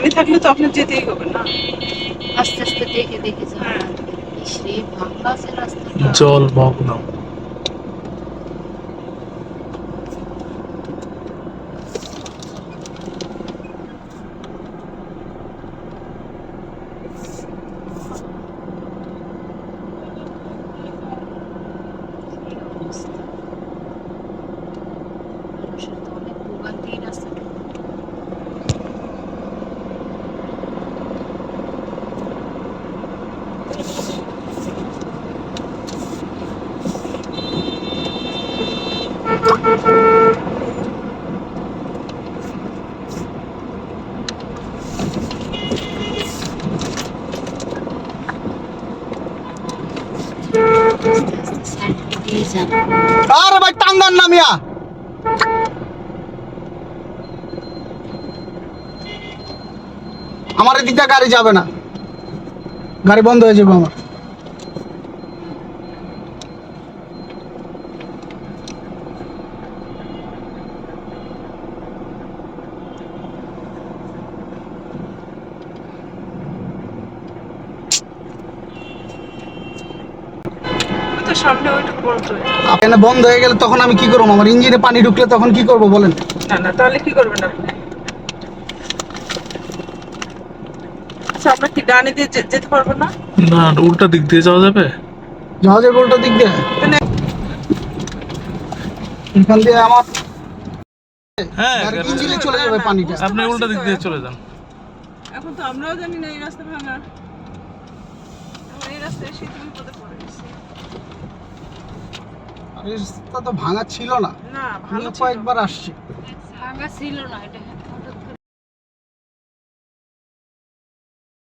পানি থাকলে তো আপনার যেতেই হবে না আস্তে আস্তে দেখে দেখে যাওয়া হ্যাঁ। লাগবে ইসরে ভাঙা আছে রাস্তাটা জল মগ্ন অবস্থা। মানুষের আরে ভাই টান দেন না মিয়া। আমার এদিকটা গাড়ি যাবে না। গাড়ি বন্ধ হয়ে যাবে আমার। বন্ধ হয়ে গেলে তখন আমি কি করব? আমার ইঞ্জিনে পানি ঢুকলে তখন কি করব বলেন? না না তাহলে কি করবেন আপনি? আচ্ছা আমরা কি ডানে দিয়ে যেতে পারব না? না উল্টা দিক দিয়ে যাওয়া যাবে? জাহাজের গোলটা দিক দিয়ে? এখান দিয়ে আমার হ্যাঁ ইঞ্জিনে চলে যাবে পানিটা। আপনি উল্টা দিক দিয়ে চলে যান। এখন তো আমরাও জানি না এই রাস্তা ভাঙা। এই রাস্তায় এসে তুমি পড়ে গেছি। রাস্তা তো ভাঙা ছিল না। না ভালো কয়েকবার আসছি। ভাঙা ছিল না এটা